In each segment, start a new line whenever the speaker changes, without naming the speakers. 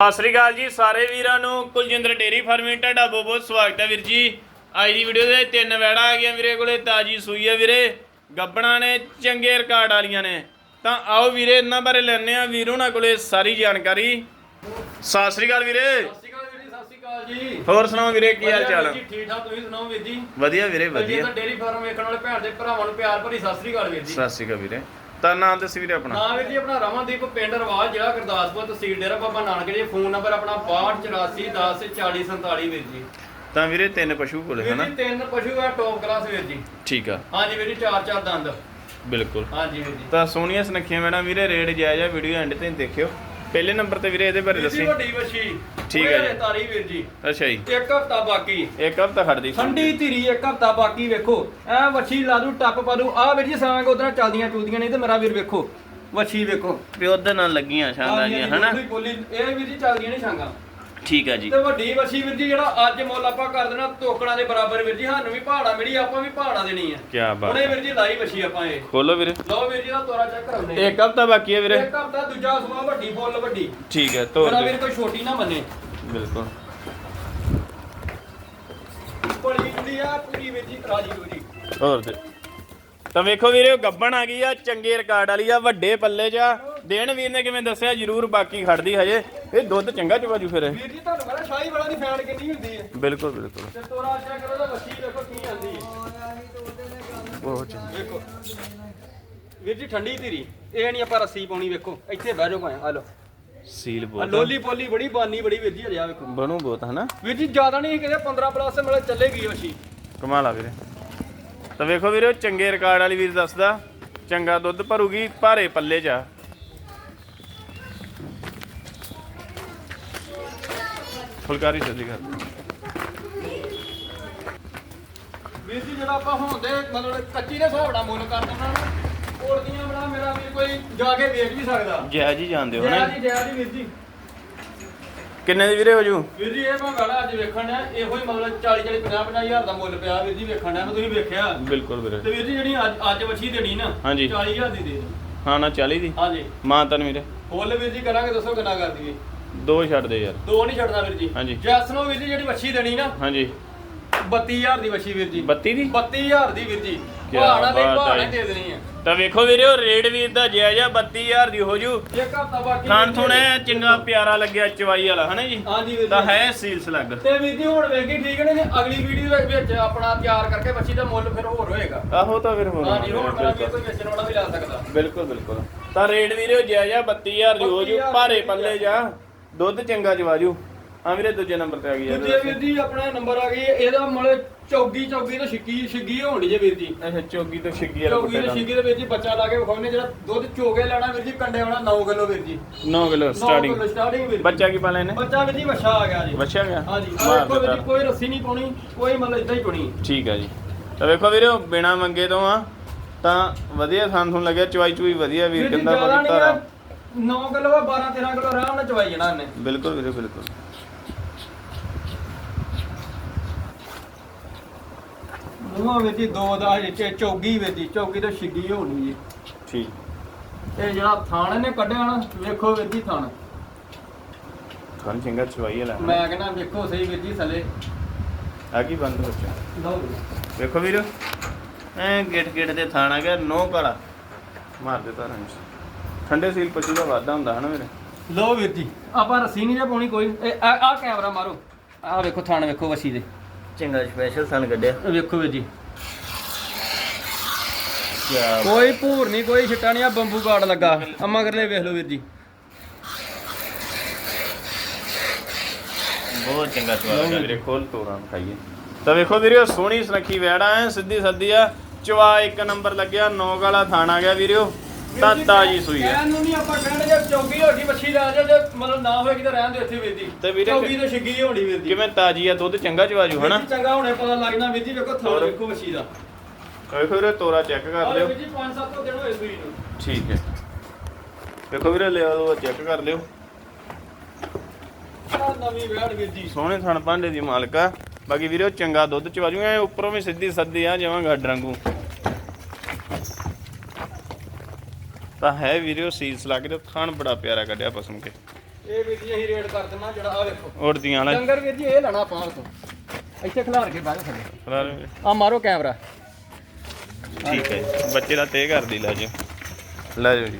ਸਤਿ ਸ੍ਰੀ ਅਕਾਲ ਜੀ ਸਾਰੇ ਵੀਰਾਂ ਨੂੰ। ਕੁਲਜਿੰਦਰ ਡੇਰੀ ਫਾਰਮਿੰਗ ਤੁਹਾਡਾ ਬਹੁਤ ਬਹੁਤ ਸਵਾਗਤ ਹੈ ਵੀਰ ਜੀ। ਅੱਜ ਦੀ ਵੀਡੀਓ ਦੇ ਤਿੰਨ ਵੈੜਾਂ ਆ ਗਈਆਂ ਵੀਰੇ ਕੋਲੇ ਤਾਜੀ ਸੂਈ ਹੈ ਵੀਰੇ। ਗੱਬਣਾ ਨੇ ਚੰਗੇ ਰਿਕਾਰਡ ਵਾਲੀਆਂ ਨੇ। ਤਾਂ ਆਓ ਵੀਰੇ ਇਹਨਾਂ ਬਾਰੇ ਲੈਣੇ ਆ ਵੀਰ ਉਹਨਾਂ ਕੋਲੇ ਸਾਰੀ ਜਾਣਕਾਰੀ। ਸਤਿ ਸ੍ਰੀ ਅਕਾਲ ਵੀਰੇ।
ਜੀ।
ਹੋਰ ਸੁਣਾਓ ਵੀਰੇ ਕੀ ਹਾਲ ਚਾਲ?
ਵਧੀਆ ਵੀਰ ਜੀ, ਠੀਕ ਠਾਕ ਤੁਸੀਂ ਸੁਣਾਓ ਵੀਰ ਜੀ?
ਵਧੀਆ ਵੀਰੇ
ਵਧੀਆ। ਡੇਰੀ ਫਾਰਮ ਵੇਖਣ ਵਾਲੇ ਭੈਣ ਦੇ ਭਰਾਵਾਂ ਨੂੰ ਪਿਆਰ ਭਰੀ ਸਤਿ ਸ਼੍ਰੀ ਅਕਾਲ ਵੀਰ ਜੀ।
ਸਤਿ ਸ੍ਰੀ ਅਕਾਲ ਵੀਰੇ। ਤਾਂ ਨਾਮ ਦੱਸੀ ਵੀਰੇ ਆਪਣਾ।
ਹਾਂ ਵੀਰ ਜੀ ਆਪਣਾ ਰਮਨਦੀਪ ਪਿੰਡ ਰਵਾਜ ਜ਼ਿਲ੍ਹਾ ਗੁਰਦਾਸਪੁਰ ਤਹਿਸੀਲ ਡੇਰਾ ਬਾਬਾ ਨਾਨਕ ਜੀ ਫੋਨ ਨੰਬਰ ਆਪਣਾ 6284104047 ਵੀਰ ਜੀ।
ਤਾਂ ਵੀਰੇ ਤਿੰਨ ਪਸ਼ੂ ਕੋਲੇ
ਵੀਰ
ਹਨਾ?
ਜੀ ਤਿੰਨ ਪਸ਼ੂ ਆ ਟੌਪ ਕਲਾਸ ਵੀਰ ਜੀ।
ਠੀਕ ਆ।
ਹਾਂਜੀ ਵੀਰ ਜੀ ਚਾਰ ਚਾਰ ਦੰਦ।
ਬਿਲਕੁਲ।
ਹਾਂਜੀ ਵੀਰ ਜੀ।
ਤਾਂ ਸੋਹਣੀਆਂ ਸੁਨੱਖੀਆਂ ਮੈਡਮ ਵੀਰੇ ਰੇਟ ਜਾਇਜ਼ ਆ ਵੀਡੀਓ ਐਂਡ ਤੇ ਦੇਖਿਓ। ਪਹਿਲੇ ਨੰਬਰ ਤੇ ਵੀਰੇ ਇਹਦੇ ਬਾਰੇ
ਜੀ
ਦੱਸੀ।
ਵੱਡੀ ਵਛੀ
ਠੀਕ ਹੈ ਜੀ।
ਤਾਰੀ ਵੀਰ ਜੀ।
ਅੱਛਾ ਜੀ।
ਇੱਕ ਹਫਤਾ ਬਾਕੀ।
ਇੱਕ ਹਫਤਾ ਖੜਦੀ।
ਠੰਡੀ ਧੀਰੀ ਇੱਕ ਹਫਤਾ ਬਾਕੀ ਵੇਖੋ। ਐ ਵੱਛੀ ਲਾ ਦੂ ਟੱਪ ਪਾ ਦੂ ਆ ਵੀਰ ਜੀ ਸਾਂਗ ਉਧਰ ਚੱਲਦੀਆਂ ਚੂਦੀਆਂ ਨਹੀਂ ਤੇ ਮੇਰਾ ਵੀਰ ਵੇਖੋ। ਵੱਛੀ ਵੇਖੋ।
ਪਿਓ ਦੇ ਨਾਲ ਲੱਗੀਆਂ ਸ਼ਾਂਦਾਂ ਜੀਆਂ ਹਨਾ?
ਬੋਲੀ- ਇਹ ਵੀਰ ਜੀ ਚੱਲਦੀਆਂ ਨਹੀਂ ਛਾਂਗਾ
ਠੀਕ ਆ ਜੀ।
ਤੇ ਵੱਡੀ ਵੱਛੀ ਵੀਰ ਜੀ ਜਿਹੜਾ ਅੱਜ ਮੁੱਲ ਆਪਾਂ ਕਰ ਦੇਣਾ ਤੋਕੜਾਂ ਦੇ ਬਰਾਬਰ ਵੀਰ ਜੀ ਸਾਨੂੰ ਵੀ ਪਹਾੜਾ ਮਿਲੀ ਆਪਾਂ ਵੀ ਪਹਾੜਾ ਦੇਣੀ ਆ।
ਕੀ ਬਾਤ
ਹੁਣੇ ਵੀਰ ਜੀ ਲਾਈ ਵੱਛੀ ਆਪਾਂ ਇਹ।
ਖੋਲੋ ਵੀਰੇ।
ਲਓ ਵੀਰ ਜੀ ਦਾ ਤੋਰਾ ਚੈੱਕ ਕਰਾਉਂਦੇ
ਇੱਕ ਹਫਤਾ ਬਾਕੀ ਹੈ ਵੀਰੇ।
ਇੱਕ ਹਫਤਾ ਦੂਜਾ ਸਮਾਂ ਵੱਡੀ ਫੁੱਲ ਵੱਡੀ।
ਠੀਕ ਹੈ ਤੋਰ
ਮੇਰਾ ਵੀਰ ਕੋਈ ਛੋਟੀ ਨਾ ਮੰਨੇ।
ਬਿਲਕੁਲ।
ਬੜੀ ਹੁੰਦੀ ਆ ਪੂਰੀ ਵੀਰ ਜੀ ਰਾਜੀ ਰੂਜੀ।
ਹੋਰ ਤੇ ਤਾਂ ਵੇਖੋ ਵੀਰੇ ਉਹ ਗੱਬਣ ਆ ਗਈ ਆ ਚੰਗੇ ਰਿਕਾਰਡ ਵਾਲੀ ਆ ਵੱਡੇ ਪੱਲੇ 'ਚ ਆ। ਦੇਣ ਵੀਰ ਨੇ ਕਿਵੇਂ ਦੱਸਿਆ? ਜਰੂਰ ਬਾਕੀ ਖੜਦੀ ਹਜੇ। ਇਹ ਦੁੱਧ ਚੰਗਾ ਫਿਰ।
ਵੀਰ ਜੀ ਤੁਹਾਨੂੰ ਪਤਾ ਸ਼ਾਹੀ ਵਾਲਾ ਦੀ ਫੈਨ ਕਿੰਨੀ ਹੁੰਦੀ ਹੈ।
ਬਿਲਕੁਲ ਬਿਲਕੁਲ।
ਤੇ ਤੋਰਾ ਚੈੱਕ ਕਰੋ ਤਾਂ ਵੱਛੀ ਵੇਖੋ ਕੀ ਆਂਦੀ ਹੈ।
ਬਹੁਤ ਚੰਗਾ।
ਵੇਖੋ ਵੀਰ ਜੀ ਠੰਡੀ ਧੀਰੀ। ਇਹ ਨਹੀਂ ਆਪਾਂ ਰੱਸੀ ਪਾਉਣੀ ਵੇਖੋ। ਇੱਥੇ ਬਹਿ ਜਾਓ ਭਾਵੇਂ। ਆ ਲਓ।
ਸੀਲ
ਆ
ਬਹੁਤ
ਲੋਲੀ ਪੋਲੀ ਬੜੀ ਬਾਨੀ ਬੜੀ ਵੀਰ ਜੀ ਹਰਿਆ ਵੇਖੋ।
ਬਣੂ ਬਹੁਤ ਹਨਾ?
ਵੀਰ ਜੀ ਜ਼ਿਆਦਾ ਨਹੀਂ ਕਿਤੇ 15 ਪਲੱਸ ਮਿਲੇ ਚੱਲੇਗੀ ਵਸ਼ੀ
ਕਮਾਲ ਆ ਵੀਰੇ। ਤਾਂ ਵੇਖੋ ਵੀਰੇ ਉਹ ਚੰਗੇ ਰਿਕਾਰਡ ਵਾਲੀ ਵੀਰ ਦੱਸਦਾ। ਚੰਗਾ ਦੁੱਧ ਭਰੂਗੀ ਭਾਰੇ ਪੱਲੇ 'ਚ ਆ। ਫੁਲਕਾਰੀ ਸੱਜੀ ਕਰ
ਵੀਰ ਜੀ ਜਿਹੜਾ ਆਪਾਂ ਹੁੰਦੇ ਮਤਲਬ ਕੱਚੀ ਦੇ ਹਿਸਾਬ ਨਾਲ ਮੁੱਲ ਕਰ ਦੇਣਾ ਨਾ ਬਣਾ ਮੇਰਾ ਵੀਰ ਕੋਈ ਜਾ ਕੇ ਵੇਚ ਵੀ ਸਕਦਾ।
ਜੈ ਜੀ ਜਾਣਦੇ ਹੋ
ਜੈ
ਨਾ
ਜੀ ਜੈ ਜੀ ਵੀਰ ਜੀ।
ਕਿੰਨੇ ਦੀ ਵੀਰੇ ਹੋ ਜੂ?
ਵੀਰ ਜੀ ਇਹ ਮੈਂ ਗਾਣਾ ਅੱਜ ਵੇਖਣ ਡਿਆ ਇਹੋ ਹੀ ਮਤਲਬ 40 40 50 50 ਹਜ਼ਾਰ ਦਾ ਮੁੱਲ ਪਿਆ ਵੀਰ ਜੀ ਵੇਖਣ ਡਿਆ ਮੈਂ ਤੁਸੀਂ ਵੇਖਿਆ?
ਬਿਲਕੁਲ ਵੀਰੇ।
ਤੇ ਵੀਰ ਜੀ ਜਿਹੜੀ ਅੱਜ ਅੱਜ ਵਛੀ ਦੇਣੀ ਨਾ
ਹਾਂਜੀ।
40000 ਦੀ ਦੇ ਦਿਓ।
ਹਾਂ ਨਾ 40 ਦੀ?
ਹਾਂਜੀ।
ਮਾਂ ਤਨ ਵੀਰੇ।
ਫੁੱਲ ਵੀਰ ਜੀ ਕਰਾਂਗੇ ਦੱਸੋ ਕਿੰਨਾ ਕਰ ਦਈਏ?
ਦੋ ਛੱਡ ਦੇ ਯਾਰ।
ਦੋ ਨਹੀਂ ਛੱਡਦਾ ਵੀਰ ਜੀ।
ਹਾਂਜੀ।
ਜੈਸਨੋ ਵੀਰ ਜੀ ਜਿਹੜੀ ਵੱਛੀ ਦੇਣੀ ਨਾ
ਹਾਂਜੀ।
32000 ਦੀ ਵੱਛੀ ਵੀਰ ਜੀ।
32 ਦੀ?
32000 ਦੀ ਵੀਰ ਜੀ।
ਕਿਆ
ਪਹਾੜਾ ਨਹੀਂ
ਬਾਤ
ਪਹਾੜਾ
ਹੈ।
ਦੇ ਦੇਣੀ ਹੈ
ਤਾਂ ਵੇਖੋ ਵੀਰੇ ਉਹ ਰੇਟ ਵੀਰ ਦਾ ਜਾਇਜ਼ ਆ 32000 ਦੀ ਹੋ ਜੂ।
ਇੱਕ ਹਫਤਾ ਬਾਕੀ
ਖਾਣ
ਵੀਰ ਜੀ।
ਥੋੜਾ ਚੰਗਾ ਪਿਆਰਾ ਲੱਗਿਆ ਚਵਾਈ ਵਾਲਾ ਹਨਾ ਜੀ?
ਹਾਂਜੀ ਵੀਰ
ਤਾਂ ਹੈ ਸੀਲਸ ਲੱਗ
ਤੇ ਵੀਰ ਜੀ ਹੁਣ ਵੇਖੀ ਠੀਕ ਨੇ ਜੇ ਅਗਲੀ ਵੀਡੀਓ ਦੇ ਵਿੱਚ ਆਪਣਾ ਤਿਆਰ ਕਰਕੇ ਵੱਛੀ ਦਾ ਮੁੱਲ ਫਿਰ ਹੋਰ ਹੋਏਗਾ।
ਆਹੋ ਤਾਂ ਫਿਰ ਹੋਰ
ਹਾਂਜੀ ਹੁਣ ਮੇਰਾ ਵੀਰ ਕੋਈ ਵੇਚਣ ਵਾਲਾ ਵੀ ਲਾ ਸਕਦਾ।
ਬਿਲਕੁਲ ਬਿਲਕੁਲ। ਤਾਂ ਰੇਟ ਵੀਰੇ ਜਾਇਜ਼ ਆ 32000 ਦੀ ਹੋ ਜੂ
32,000
ਭਾਰੇ ਪੱਲੇ ਜਾ। ਦੁੱਧ ਚੰਗਾ ਚਵਾਜੂ ਆ ਵੀਰੇ ਦੂਜੇ ਨੰਬਰ ਤੇ ਆ ਗਈ
ਦੂਜੇ ਵੀਰ ਜੀ ਆਪਣਾ ਨੰਬਰ ਆ ਗਈ। ਇਹਦਾ ਮੁੱਲ ਚੌਗੀ ਚੌਗੀ ਤੋਂ ਛਿੱਕੀ ਛਿੱਗੀ ਹੋਣੀ ਜੇ ਵੀਰ ਜੀ।
ਅੱਛਾ ਚੋਗੀ ਤੋਂ ਛਿੱਗੀ ਵਾਲਾ
ਚੌਗੀ ਤੇ ਛਿੱਗੀ ਦੇ ਵਿੱਚ ਹੀ ਬੱਚਾ ਲਾ ਕੇ ਵਿਖਾਉਣੇ ਜਿਹੜਾ ਦੁੱਧ ਚੋਗੇ ਲੈਣਾ ਵੀਰ ਜੀ ਕੰਡੇ ਵਾਲਾ 9 ਕਿਲੋ ਵੀਰ ਜੀ।
9 ਕਿਲੋ
9
ਸਟਾਰਟਿੰਗ
ਵੀਰ।
ਬੱਚਾ ਕੀ ਪਾਲੇ ਨੇ
ਬੱਚਾ ਵੀਰ ਜੀ ਵਛਾ ਆ ਗਿਆ ਜੀ।
ਬੱਚਾ ਗਿਆ?
ਹਾਂਜੀ ਵੇਖੋ ਵੀਰ ਜੀ। ਕੋਈ ਰੱਸੀ ਨਹੀਂ ਪਾਉਣੀ ਕੋਈ ਮਤਲਬ ਇਦਾਂ ਹੀ ਪਾਉਣੀ।
ਠੀਕ ਆ ਜੀ। ਤਾਂ ਵੇਖੋ ਵੀਰੇ ਬਿਨਾ ਮੰਗੇ ਤੋਂ ਆ। ਤਾਂ ਵਧੀਆ ਤੁਹਾਨੂੰ ਲੱਗਿਆ ਚਵਾਈ ਚੁਈ ਵਧੀਆ ਵੀਰ
ਵੀਰ
ਕਹਿੰਦਾ
ਆ। 9 ਕਿਲੋ ਆ 12 13 ਕਿਲੋ ਆਰਾਮ ਨਾਲ ਚਵਾਈ ਜਾਣਾ ਇਹਨੇ
ਬਿਲਕੁਲ ਵੀਰੇ ਬਿਲਕੁਲ।
ਮੂੰਹਾਂ ਵਿੱਚ ਹੀ ਦੋ ਦਾ ਇਹ ਚੌਗੀ ਵਿੱਚ ਹੀ ਚੌਗੀ ਤੋਂ ਛਿੱਗੀ ਹੋਣੀ ਜੀ।
ਠੀਕ।
ਤੇ ਜਿਹੜਾ ਥਾਣ ਇਹਨੇ ਕੱਢਿਆ ਨਾ ਵੇਖੋ ਵੀਰ ਜੀ ਥਾਣ।
ਖਾਣ ਚੰਗਾ ਚਵਾਈ ਵਾਲਾ
ਮੈਂ ਕਹਿੰਦਾ ਵੇਖੋ ਸਹੀ ਵੀਰ ਜੀ ਥੱਲੇ।
ਆ ਕੀ ਬੰਦ ਬੱਚਾ?
ਲਓ
ਵੇਖੋ ਵੀਰ ਐ ਗਿੱਟ ਗਿੱਟ ਤੇ ਥਾਣ ਗਿਆ ਨੋ ਕਾਲਾ। ਮਾਰ ਦੇ ਤਾਰਾਂ ਚ ਠੰਡੇ ਸੀਲ ਪਸ਼ੂ ਦਾ ਵਾਧਾ ਹੁੰਦਾ ਹਨਾ ਵੀਰੇ?
ਲਓ ਵੀਰ ਜੀ ਆਪਾਂ ਰੱਸੀ ਨਹੀਂ ਜੇ ਪਾਉਣੀ ਕੋਈ। ਇਹ ਆ ਕੈਮਰਾ ਮਾਰੋ। ਆਹ ਵੇਖੋ ਥਾਣ ਵੇਖੋ ਵਸੀ ਦੇ।
ਚੰਗਾ ਸਪੈਸ਼ਲ ਥਣ ਕੱਢਿਆ।
ਇਹ ਵੇਖੋ ਵੀਰ ਜੀ। ਕੋਈ ਭੂਰ ਨਹੀਂ ਕੋਈ ਛਿੱਟਾ ਨਹੀਂ ਆ ਬੰਬੂ ਕਾਰਡ ਲੱਗਾ। ਅੰਮਾ ਕਰਲੇ ਵੇਖ ਲਓ ਵੀਰ ਜੀ।
ਬਹੁਤ ਚੰਗਾ ਚਵਾ ਵੀਰੇ ਖੋਲ ਤੋਰਾਂ ਖਾਈਏ। ਤਾਂ ਵੇਖੋ ਵੀਰੇ ਸੋਹਣੀ ਸੁਨੱਖੀ ਵੈੜਾ ਐ ਸਿੱਧੀ ਸੱਦੀ ਆ। ਚਵਾ ਇੱਕ ਨੰਬਰ ਲੱਗਿਆ ਨੌ ਵਾਲਾ ਥਾਣ ਗਿਆ ਵੀਰਿਓ ਤਾਂ ਤਾਜੀ ਸੂਈ ਹੈ।
ਕਹਿਣ ਨੂੰ ਨਹੀਂ ਆਪਾਂ ਕਹਿੰਦੇ ਜੇ ਚੌਗੀ ਹੋ ਗਈ ਮੱਛੀ ਲੈ ਜਾ ਜੇ ਮਤਲਬ ਨਾ ਹੋਏਗੀ ਤਾਂ ਰਹਿਣ ਦੇ ਇੱਥੇ ਜੀ।
ਤੇ ਵੀਰੇ
ਚੌਗੀ ਤੇ ਛਿੱਗੀ ਹੋਣੀ ਵੀਰ ਜੀ।
ਕਿਵੇਂ ਤਾਜੀ ਆ ਦੁੱਧ ਚੰਗਾ ਚਵਾਜੂ ਹਨਾ?
ਚੰਗਾ ਹੁਣੇ ਪਤਾ ਲੱਗਣਾ ਵੀਰ ਜੀ ਵੇਖੋ
ਹੋਰ?
ਵੇਖੋ ਮੱਛੀ ਦਾ।
ਵੇਖੋ ਵੀਰੇ ਤੋਰਾ ਚੈੱਕ ਕਰ ਲਿਓ।
ਵੀਰ ਜੀ 5-7 ਦਿਨ ਹੋਏ ਸੂਈ ਨੂੰ।
ਠੀਕ ਹੈ। ਵੇਖੋ ਵੀਰੇ ਲਿਓ ਚੈੱਕ ਕਰ ਲਿਓ।
ਨਵੀਂ
ਸੋਹਣੇ ਥਣ ਭਾਂਡੇ ਦੀ ਮਾਲਕ ਬਾਕੀ ਵੀਰੇ ਚੰਗਾ ਦੁੱਧ ਚਵਾਜੂ ਐ ਉੱਪਰੋਂ ਵੀ ਸਿੱਧੀ ਸੱਦੀ ਆ ਜਿਵੇਂ ਗੱਡ ਰੰਗੂ ਤਾਂ ਹੈ ਵੀਰੇ ਉਹ ਸੀਲਸ ਲੱਗ ਰਿਹਾ ਥਣ ਬੜਾ ਪਿਆਰਾ ਕੱਢਿਆ ਪਸਮ ਕੇ।
ਇਹ ਵੀਰ ਜੀ ਅਸੀਂ ਰੇਟ ਕਰ ਦਿੰਨਾ ਜਿਹੜਾ ਆ ਵੇਖੋ।
ਉੜਦੀਆਂ ਵਾਲਾ।
ਡੰਗਰ ਵੀਰ ਜੀ ਇਹ ਲੈਣਾ ਆਪਾਂ ਤੋਂ। ਇੱਥੇ ਖਿਲਾਰ ਕੇ ਬਾਹਰ ਥੱਲੇ
ਫਰਾਰ
ਆ ਮਾਰੋ ਕੈਮਰਾ।
ਠੀਕ ਹੈ ਬੱਚੇ ਦਾ ਤੇ ਕਰਦੀ ਲੈ ਜਾ ਲੈ ਜਾਓ ਜੀ।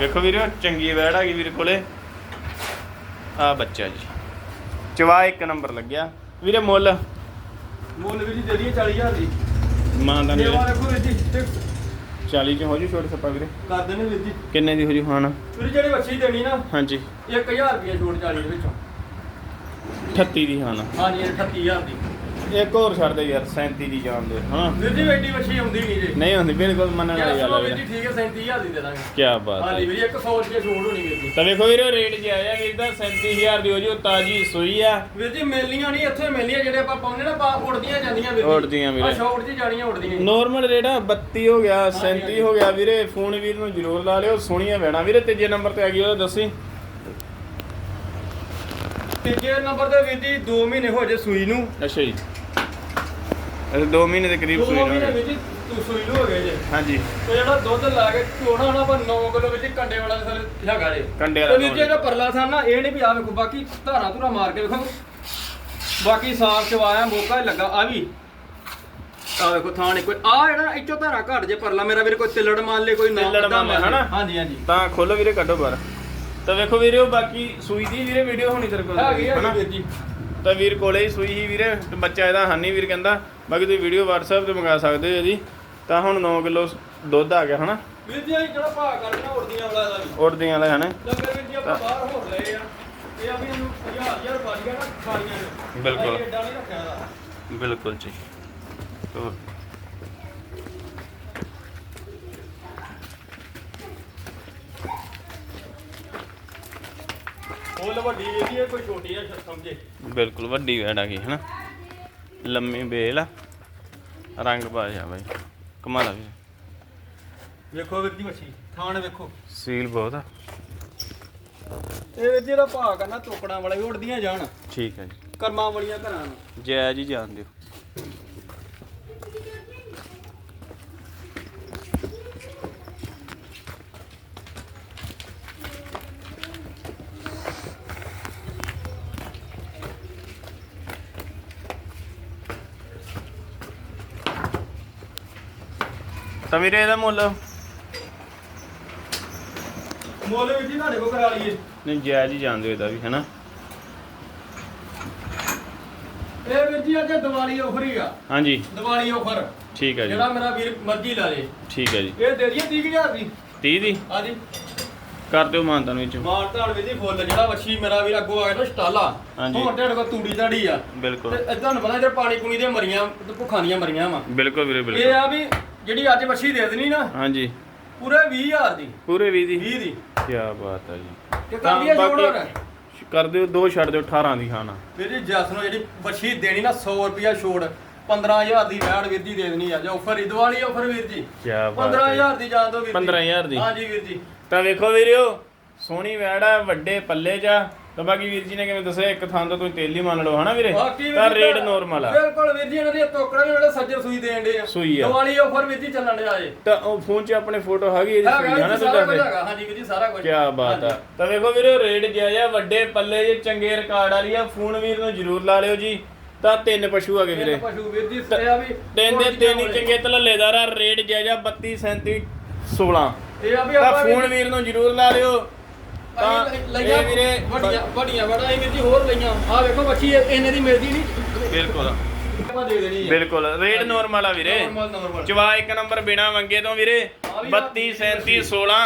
ਵੇਖੋ ਵੀਰੇ ਚੰਗੀ ਵੈੜ ਆ ਗਈ ਵੀਰੇ ਕੋਲੇ। ਆ ਬੱਚਾ ਜੀ। ਚਵਾ ਇੱਕ ਨੰਬਰ ਲੱਗਿਆ। ਵੀਰੇ ਮੁੱਲ
ਮੁੱਲ ਵੀਰ ਜੀ ਦੇ ਦਈਏ 40000 ਦੀ।
ਮਾਂ ਦਾ
ਦੇਵਾ
ਵੀਰੇ
ਵੇਖੋ ਵੀਰ ਜੀ ਤੇ
40 ਚ ਹੋ ਜੂ ਛੋਟ ਸੱਪਾ ਵੀਰੇ।
ਕਰ ਦੇਣੇ ਵੀਰ ਜੀ।
ਕਿੰਨੇ ਦੀ ਹੋ ਜੂ ਹਾਂ
ਵੀਰ ਜਿਹੜੀ ਵੱਛੀ ਦੇਣੀ ਨਾ
ਹਾਂਜੀ।
1000 ਰੁਪਏ ਛੋਟ 40 ਦੇ ਵਿੱਚੋਂ।
38 ਦੀ ਹਾਂ
ਹਾਂਜੀ ਇਹ 38000 ਦੀ।
ਇੱਕ ਹੋਰ ਛੱਡ ਦੇ ਯਾਰ 37 ਦੀ ਜਾਣ ਦੇ ਹਾਂ।
ਵੀਰ ਜੀ ਐਡੀ ਵੱਛੀ ਆਉਂਦੀ ਨਹੀਂ ਜੀ।
ਨਹੀਂ ਹੁੰਦੀ ਬਿਲਕੁਲ ਮੰਨਣ ਵਾਲੀ ਗੱਲ ਹੈ
ਵੀਰ। ਜੀ ਠੀਕ ਹੈ 37000 ਦੀ ਦੇ ਦਾਂਗੇ।
ਕੀ ਬਾਤ ਹੈ।
ਹਾਂਜੀ ਵੀਰ ਜੀ 100 ਰੁਪਏ ਛੋਟ ਹੋਣੀ ਵੀਰ ਜੀ।
ਤਾਂ ਵੇਖੋ ਵੀਰੇ ਰੇਟ ਜੇ ਆਇਆ ਵੀਰ ਦਾ 37000 ਦੀ ਹੋ ਜੂ ਤਾਜੀ ਸੂਈ ਆ।
ਵੀਰ ਜੀ ਮਿਲਣੀਆਂ ਨਹੀਂ ਇੱਥੇ ਮਿਲਣੀਆਂ ਜਿਹੜੇ ਆਪਾਂ ਪਾਉਂਦੇ ਨਾ ਪਾ ਉੜਦੀਆਂ ਜਾਂਦੀਆਂ ਵੀਰ ਜੀ।
ਉੜਦੀਆਂ ਵੀਰੇ।
ਆ ਸ਼ਾਰਟ ਜੀ ਜਾਣੀਆਂ ਉੜਦੀਆਂ।
ਨੋਰਮਲ ਰੇਟ ਆ 32 ਹੋ ਗਿਆ 37 ਹੋ ਗਿਆ ਵੀਰੇ ਫੋਨ ਵੀਰ ਨੂੰ ਜ਼ਰੂਰ ਲਾ ਲਿਓ ਸੋਹਣੀਆਂ വേਣਾ ਵੀਰੇ ਤੀਜੇ ਨੰਬਰ ਤੇ ਆ ਗਈ ਉਹ ਦੱਸੀ।
ਤੀਜੇ ਨੰਬਰ ਤੇ ਵੀਰ ਜੀ 2 ਮਹੀਨੇ ਹੋ ਜੇ ਸੂਈ ਨੂੰ।
ਅੱਛਾ ਜੀ। 2 ਮਹੀਨੇ ਦੇ ਕਰੀਬ
2
ਸੂਈ
ਮਹੀਨੇ
ਨੂੰ
ਤੂੰ ਸੂਈ ਨੂੰ ਹੋ ਗਏ ਜੇ।
ਹਾਂਜੀ।
ਤੇ ਜਿਹੜਾ ਦੁੱਧ ਲਾ ਕੇ ਚੋਣਾ ਹੋਣਾ ਪਰ 9 ਕਿਲੋ ਵਿੱਚ ਕੰਡੇ ਵਾਲਾ ਥਲੇ ਹੈਗਾ ਜੇ।
ਕੰਡੇ ਵਾਲਾ
ਤੇ ਵੀਰ ਜੀ ਇਹਦਾ ਪਰਲਾ ਸਾਨ ਨਾ ਇਹ ਨਹੀਂ ਵੀ ਆ ਵੇਖੋ ਬਾਕੀ ਧਾਰਾ ਧੁਰਾ ਮਾਰ ਕੇ ਵੇਖੋ। ਬਾਕੀ ਸਾਫ਼ ਚਵਾਇਆ ਮੌਕਾ ਹੀ ਲੱਗਾ ਆ ਵੀ। ਆ ਵੇਖੋ ਥਾਂ ਨੇ ਕੋਈ। ਆ ਜਿਹੜਾ ਇੱਚੋ ਧਾਰਾ ਘਟ ਜੇ ਪਰਲਾ ਮੇਰਾ ਵੀਰ ਕੋਈ ਤਿੱਲੜ ਮੰਨ ਲੇ ਕੋਈ ਨਾ
ਤਿੱਲੜ
ਅੱਧਾ
ਮੰਨ ਲੇ, ਹਨਾ?
ਹਾਂਜੀ ਹਾਂਜੀ।
ਤਾਂ ਖੋਲੋ ਵੀਰੇ ਕੱਢੋ ਬਾਹਰ। ਤਾਂ ਵੇਖੋ ਵੀਰੇ ਉਹ ਬਾਕੀ ਸੂਈ ਦੀ ਵੀਰੇ ਵੀਡੀਓ ਹੋਣੀ ਤੇਰੇ ਕੋਲ।
ਹੈਗੀ ਹੈ
ਹਨਾ?
ਵੀਰ ਜੀ।
ਤਾਂ ਵੀਰ ਕੋਲੇ ਹੀ ਸੂਈ ਹੀ ਵੀਰੇ ਤੇ ਬੱਚਾ ਇਹਦਾ ਹਾਨੀ ਵੀਰ ਕਹਿੰਦਾ ਬਾਕੀ ਤੁਸੀਂ ਵੀਡੀਓ WhatsApp ਤੇ ਮੰਗਾ ਸਕਦੇ ਹੋ ਇਹਦੀ। ਤਾਂ ਹੁਣ 9 ਕਿਲੋ ਦੁੱਧ ਆ ਗਿਆ ਹਨਾ?
ਵੀਰ ਜੀ ਅਸੀਂ ਜਿਹੜਾ ਭਾਅ ਕਰਨਾ ਉੜਦੀਆਂ ਵਾਲਾ ਦਾ ਵੀ।
ਉੜਦੀਆਂ ਵਾਲੇ ਹਨਾ?
ਡੰਗਰ ਵੀਰ ਜੀ ਆਪਾਂ ਬਾਹਰ ਹੋ ਲਏ ਆ। ਇਹ ਆ ਵੀ ਇਹਨੂੰ 1000 1000 ਵਾਲੀਆਂ ਨਾ ਖਾਲੀਆਂ ਨੇ।
ਬਿਲਕੁਲ। ਬਿਲਕੁਲ ਜੀ। ਤੋ
ਫੁੱਲ ਵੱਡੀ ਵੀਰ ਜੀ ਇਹ ਕੋਈ ਛੋਟੀ ਆ ਸਮਝੇ?
ਬਿਲਕੁਲ ਵੱਡੀ ਵੈੜ ਆ ਗਈ ਹਨਾ? ਲੰਮੀ ਬੇਲ ਆ। ਰੰਗ ਪਾਇਆ ਬਾਈ। ਕਮਾਲ ਆ ਵੀ
ਵੇਖੋ ਵੀਰ ਜੀ ਮੱਛੀ ਥਾਣ ਵੇਖੋ।
ਸੀਲ ਬਹੁਤ ਆ।
ਇਹ ਵੀਰ ਜੀ ਦਾ ਭਾਅ ਕਰਨਾ ਟੋਕੜਾਂ ਵਾਲਾ ਵੀ ਉੜਦੀਆਂ ਜਾਣ।
ਠੀਕ ਹੈ ਜੀ।
ਕਰਮਾਂ ਵਾਲੀਆਂ ਘਰਾਂ ਨੂੰ।
ਜੈ ਜੀ ਜਾਣ ਦਿਓ। ਤਾਂ ਵੀਰੇ ਇਹਦਾ ਮੁੱਲ?
ਮੁੱਲ ਵੀਰ ਜੀ ਤੁਹਾਡੇ ਕੋਲ ਕਰਾ ਲਈਏ।
ਨਹੀਂ ਜੈ ਜੀ ਜਾਣ ਦਿਓ ਇਹਦਾ ਵੀ ਹਨਾ?
ਇਹ ਵੀਰ ਜੀ ਅੱਜ ਦੀਵਾਲੀ ਆਫਰ ਹੀ ਆ।
ਹਾਂਜੀ।
ਦੀਵਾਲੀ ਆਫਰ।
ਠੀਕ ਹੈ ਜੀ।
ਜਿਹੜਾ ਮੇਰਾ ਵੀਰ ਮਰਜ਼ੀ ਲਾ ਲੇ।
ਠੀਕ ਹੈ ਜੀ।
ਇਹ ਦੇ ਦਈਏ 30000 ਦੀ?
30 ਦੀ?
ਹਾਂਜੀ।
ਕਰ ਦਿਓ ਮਾਨਤਾਨ ਵਿੱਚ।
ਵੀਰ ਜੀ ਫੁੱਲ। ਜਿਹੜਾ ਵੱਛੀ ਮੇਰਾ ਵੀਰ ਅੱਗੋਂ ਆ ਗਿਆ ਨਾ ਸਟਾਲਾ
ਹਾਂਜੀ।
ਹੁਣ ਤੁਹਾਡੇ ਕੋਲ ਤੂੜੀ ਝਾੜੀ ਆ।
ਬਿਲਕੁਲ।
ਤੇ ਤੁਹਾਨੂੰ ਪਤਾ ਜਿਹੜੇ ਪਾਣੀ ਪੂਣੀ ਦੀਆਂ ਮਰੀਆਂ ਤੇ ਭੁੱਖਾਂ ਦੀਆਂ ਮਰੀਆਂ ਵਾ।
ਬਿਲਕੁਲ ਵੀਰੇ
ਇਹ
ਬਿਲਕੁਲ।
ਆ ਵੀ ਜਿਹੜੀ ਅੱਜ ਵੱਛੀ ਦੇ ਦੇਣੀ ਨਾ
ਹਾਂਜੀ।
ਪੂਰੇ 20000 ਦੀ।
ਪੂਰੇ 20 ਦੀ?
20 ਦੀ।
ਕੀ ਬਾਤ ਹੈ ਜੀ।
ਕਿ ਕਰ ਦਈਏ ਜੋੜ ਹੋਰ
ਕਰ ਦਿਓ ਦੋ ਛੱਡ ਦਿਓ 18 ਦੀ ਖਾਣਾ।
ਵੀਰ ਜੀ ਜਸ ਨੂੰ ਜਿਹੜੀ ਵੱਛੀ ਦੇਣੀ ਨਾ 100 ਰੁਪਿਆ ਛੋੜ। 15000 ਦੀ ਵੈੜ ਵੀਰ ਜੀ ਦੇ ਦੇਣੀ ਅੱਜ ਆਫਰ ਹੀ ਦੀਵਾਲੀ ਆਫਰ ਵੀਰ ਜੀ।
ਕੀ ਬਾਤ
15000 ਦੀ ਜਾਣ ਦੋ ਵੀਰ ਜੀ।
15000 ਦੀ?
ਹਾਂਜੀ ਵੀਰ ਜੀ।
ਤਾਂ ਵੇਖੋ ਵੀਰਿਓ ਸੋਹਣੀ ਵੈੜ ਆ ਵੱਡੇ ਪੱਲੇ ਜਾ ਤਾਂ ਬਾਕੀ ਵੀਰ ਜੀ ਨੇ ਕਿਵੇਂ ਦੱਸਿਆ ਇੱਕ ਥਾਂ ਤੋਂ ਤੁਸੀਂ ਤੇਲ ਹੀ ਮੰਨ ਲਓ ਹਨਾ ਵੀਰੇ?
ਬਾਕੀ
ਤਾਂ
ਜੀ
ਰੇਟ ਨੋਰਮਲ ਆ।
ਬਿਲਕੁਲ ਵੀਰ ਜੀ ਇਹਨਾਂ ਦੀ ਟੋਕਰਾਂ ਵੀ ਜਿਹੜੇ ਸੱਜਰ ਸੂਈ ਦੇਣ ਦੇ ਆ।
ਸੂਈ ਆ।
ਦੀਵਾਲੀ ਆਫਰ ਵੀਰ ਜੀ ਚੱਲਣ ਜੇ।
ਤਾਂ ਉਹ ਫੋਨ 'ਚ ਆਪਣੇ ਫੋਟੋ ਹੈਗੀ ਇਹਦੀ
ਜੀ,
ਹਨਾ
ਹੈਗਾ। ਹਾਂਜੀ ਵੀਰ ਜੀ ਸਾਰਾ ਕੁਝ।
ਕੀ ਬਾਤ ਆ। ਤਾਂ ਵੇਖੋ ਵੀਰੇ ਰੇਟ ਜਾਇਆ ਵੱਡੇ ਪੱਲੇ ਜੇ ਚੰਗੇ ਰਿਕਾਰਡ ਵਾਲੀ ਆ ਫੋਨ ਵੀਰ ਨੂੰ ਜ਼ਰੂਰ ਲਾ ਲਿਓ ਜੀ। ਤਾਂ ਤਿੰਨ ਪਸ਼ੂ ਆ ਗਏ ਵੀਰੇ।
ਵੀਰੇ ਪਸ਼ੂ ਵੀਰ ਜੀ ਇਹ ਆ ਵੀ
ਤਿੰਨ ਦੇ ਤਿੰਨ ਹੀ ਚੰਗੇ ਤਲੱਲੇਦਾਰ ਆ ਰੇਟ ਜਾਇਆ 32 37 16
ਇਹ ਆ ਵੀ ਆਪਾਂ
ਫੋਨ ਵੀਰ ਨੂੰ ਜ਼ਰੂਰ ਲਾ ਲਿਓ। ਤਾਂ
ਲਈਆਂ
ਇਹ ਵੀਰੇ
ਵੱਡੀਆਂ ਵੱਡੀਆਂ ਵੜਾ ਇਹ ਵੀਰ ਜੀ ਹੋਰ ਲਈਆਂ। ਆ ਵੇਖੋ ਬੱਚੀ ਇਹਨੇ ਦੀ ਮਿਲਦੀ ਨਹੀਂ।
ਬਿਲਕੁਲ।
ਆਪਾਂ ਦੇ ਦੇਣੀ ਹੈ।
ਬਿਲਕੁਲ। ਰੇਟ ਨਾਰਮਲ ਆ ਵੀਰੇ।
ਨਾਰਮਲ ਨਾਰਮਲ
ਚਵਾ ਇੱਕ ਨੰਬਰ ਬਿਨਾ ਮੰਗੇ ਤੋਂ ਵੀਰੇ
ਆ ਵੀ
32 37 16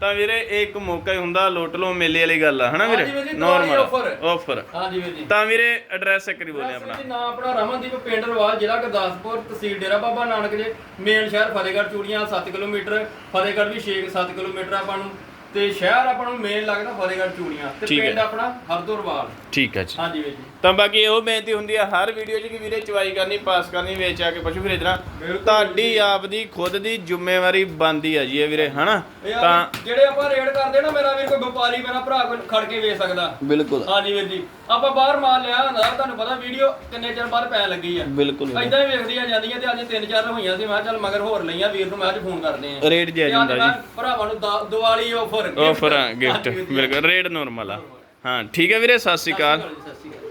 ਤਾਂ ਵੀਰੇ ਇਹ ਇੱਕ ਮੌਕਾ ਹੀ ਹੁੰਦਾ ਲੁੱਟ ਲੋ ਮੇਲੇ ਵਾਲੀ ਗੱਲ ਆ ਹਨਾ
ਹਾਂਜੀ
ਵੀਰੇ?
ਵੀਰੇ, ਦੀਵਾਲੀ
ਨਾਰਮਲ
offer।
ਆਫਰ
ਹਾਂਜੀ ਵੀਰ ਜੀ।
ਤਾਂ ਵੀਰੇ ਐਡਰੈਸ ਇੱਕ ਵਾਰੀ ਬੋਲੇ
ਆਪਣਾ।
ਆਪਣਾ
ਨਾਮ ਆਪਣਾ ਰਮਨਦੀਪ ਪਿੰਡ ਰਵਾਲ ਜ਼ਿਲ੍ਹਾ ਗੁਰਦਾਸਪੁਰ ਤਹਿਸੀਲ ਡੇਰਾ ਬਾਬਾ ਨਾਨਕ ਦੇ ਮੇਨ ਸ਼ਹਿਰ ਫਤਿਹਗੜ੍ਹ ਚੂੜੀਆਂ 7 ਕਿਲੋਮੀਟਰ ਫਤਿਹਗੜ੍ਹ ਵੀ 6-7 ਕਿਲੋਮੀਟਰ ਆਪਾਂ ਨੂੰ। ਤੇ ਸ਼ਹਿਰ ਆਪਾਂ ਨੂੰ ਮੇਨ ਲੱਗਦਾ ਫਤਿਹਗੜ੍ਹ ਚੂੜੀਆਂ ਤੇ
ਠੀਕ ਹੈ।
ਪਿੰਡ ਆਪਣਾ ਹਰਦੋਰਵਾਲ।
ਠੀਕ ਹੈ ਜੀ।
ਹਾਂਜੀ ਵੀਰ ਜੀ।
ਤਾਂ ਬਾਕੀ ਇਹੋ ਬੇਨਤੀ ਹੁੰਦੀ ਆ ਹਰ ਵੀਡੀਓ 'ਚ ਕਿ ਵੀਰੇ ਚਵਾਈ ਕਰਨੀ ਪਾਸ ਕਰਨੀ ਵੇਚ ਆ ਕੇ ਪਸ਼ੂ ਖਰੀਦਣਾ
ਬਿਲਕੁਲ
ਤੁਹਾਡੀ ਆਪ ਦੀ ਖੁਦ ਦੀ ਜ਼ਿੰਮੇਵਾਰੀ ਬਣਦੀ ਆ ਜੀ ਇਹ ਵੀਰੇ ਹਨਾ?
ਇਹ ਆ
ਤਾਂ
ਵੀ ਜਿਹੜੇ ਆਪਾਂ ਰੇਡ ਕਰਦੇ ਨਾ ਮੇਰਾ ਵੀਰ ਕੋਈ ਵਪਾਰੀ ਮੇਰਾ ਭਰਾ ਕੋਈ ਖੜ ਕੇ ਵੇਚ ਸਕਦਾ।
ਬਿਲਕੁਲ।
ਹਾਂਜੀ ਵੀਰ ਜੀ। ਆਪਾਂ ਬਾਹਰ ਮਾਲ ਲਿਆ ਹੁੰਦਾ ਤੁਹਾਨੂੰ ਪਤਾ ਵੀਡੀਓ ਕਿੰਨੇ ਚਿਰ ਬਾਅਦ ਪੈਣ ਲੱਗੀ ਆ।
ਬਿਲਕੁਲ
ਇਦਾਂ ਹੀ ਵੇਖਦੀਆਂ ਜਾਂਦੀਆਂ ਤੇ ਅੱਜ ਤਿੰਨ ਚਾਰ ਹੋਈਆਂ ਸੀ ਮੈਂ ਕਿਹਾ ਚੱਲ ਮਗਰ ਹੋਰ ਲਈਆਂ ਵੀਰ ਨੂੰ ਮੈਂ ਅੱਜ ਫੋਨ ਕਰਦੇ ਆ।
ਰੇਟ ਜਾਇਜ਼ ਹੁੰਦਾ ਜੀ।
ਭਰਾਵਾਂ ਨੂੰ ਦਾ- ਦੀਵਾਲੀ ਆਫਰ
ਆਫਰ ਗਿਫਟ ਬਿਲਕੁਲ ਰੇਟ ਨਾਰਮਲ ਆ। ਹਾਂ ਠੀਕ ਹੈ ਵੀਰੇ ਸਤਿ ਸ਼੍ਰੀ ਅਕਾਲ।
ਸਤਿ ਸ਼੍ਰੀ ਅਕਾਲ।